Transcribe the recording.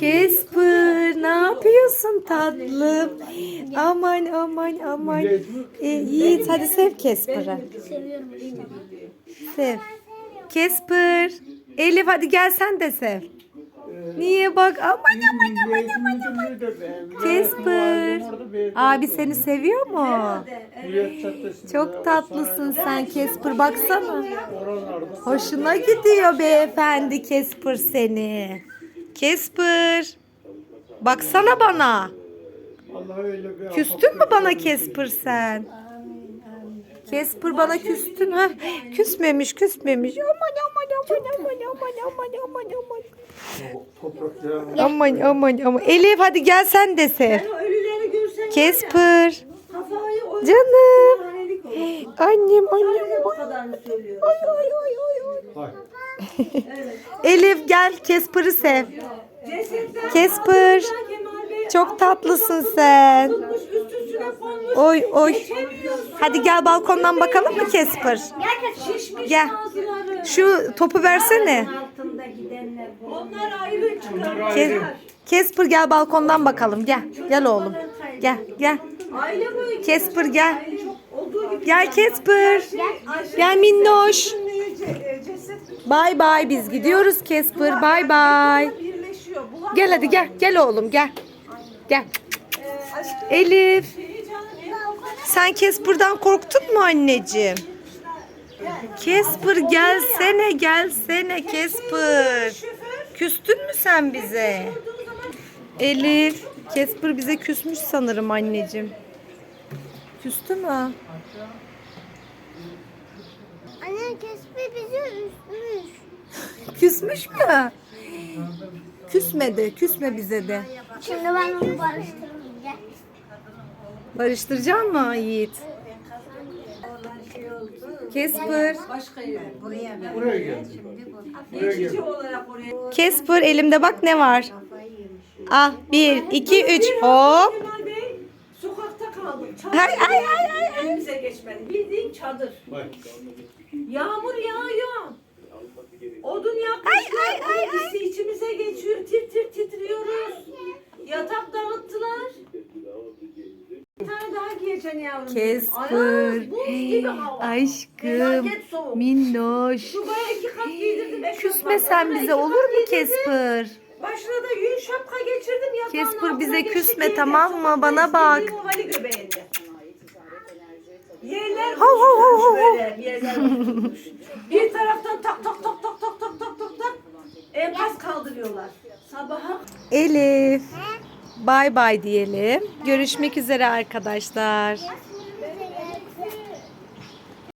Kesper ne yapıyorsun tatlım? Aman aman aman. E, Yiğit hadi sev Kesper'ı. Seviyorum işte. Sev. Kesper. Elif hadi gel sen de sev. Niye bak aman aman aman aman aman. Kesper. Abi seni seviyor mu? Çok tatlısın sen Kesper baksana. Hoşuna gidiyor beyefendi Kesper seni. Kesper. Baksana bana. Küstün mü bana Kesper sen? Kesper bana küstün ha? Küsmemiş küsmemiş. Aman aman aman aman aman aman aman aman. Aman aman aman. Elif hadi gel sen de sev. Kesper. Canım. Annem annem. Bu kadarını söylüyorum. Ay ay ay ay ay. Elif gel Kesper'ı sev. Cesetler Kesper. Kemal Bey Çok tatlısın sen. atılmış üst üstüne konmuş. Oy oy. Geçemiyorsun. Hadi gel balkondan bakalım mı Kesper? Şişmiş Gel. ağzıları. Şu topu versene. Altında gidenler bu. Onlar ayrı çıkar. Kes- Kesper gel balkondan bakalım. Gel. Gel oğlum. Gel gel. Aile boyu Kesper gel. aile çok. Gel Kesper. Ayşe Gel minnoş. ce- ceset Bay bay biz gidiyoruz Kesper. Bay bay. Gel hadi gel. Gel oğlum gel. Gel. e, aşkı Elif. en Sen Kesper'dan korktun mu anneciğim? Kesper gelsene gelsene Kesper. Küstün mü sen bize? Elif. Kesper bize küsmüş sanırım anneciğim. Küstü mü? Anne kesme bizi üstmüş. Küsmüş mü? Küsmedi. Küsme bize de. Şimdi ben onu. Gel. Barıştıracak mı Yiğit? Kesper. başka yer. Buraya ver. Buraya gel. Geçici olarak oraya. Kesper elimde bak ne var. Al bir, iki, üç. Hop. Sokakta. Çadır. Ay ay ay ay. Ay. Geçmedi. Bildiğin çadır. Yağmur yağıyor. Odun yakmışlar. Ay, ay, ay, hissi içimize geçiyor. Tir tir titriyoruz. Yatak dağıttılar. Bir tane daha giyeceksin yavrum. Ayağımız buz gibi hava. Aşkım. Felaket soğuk. Minnoş. Şubaya iki kat giydirdim. eşofman. Küsme sen Ona bize olur mu giydirdim. Kesper? Başına da yün şapka geçirdim. Yatağın Kesper, altına bize geçti, küsme, giydim. tamam mı? Sokakta Bana bak. istediğim o vali göbeğinde. Hav. böyle yerler. Bir taraftan tak tak tak tak tak tak tak tak tak enkaz kaldırıyorlar. Sabaha Elif. Bay bay diyelim. Görüşmek üzere arkadaşlar.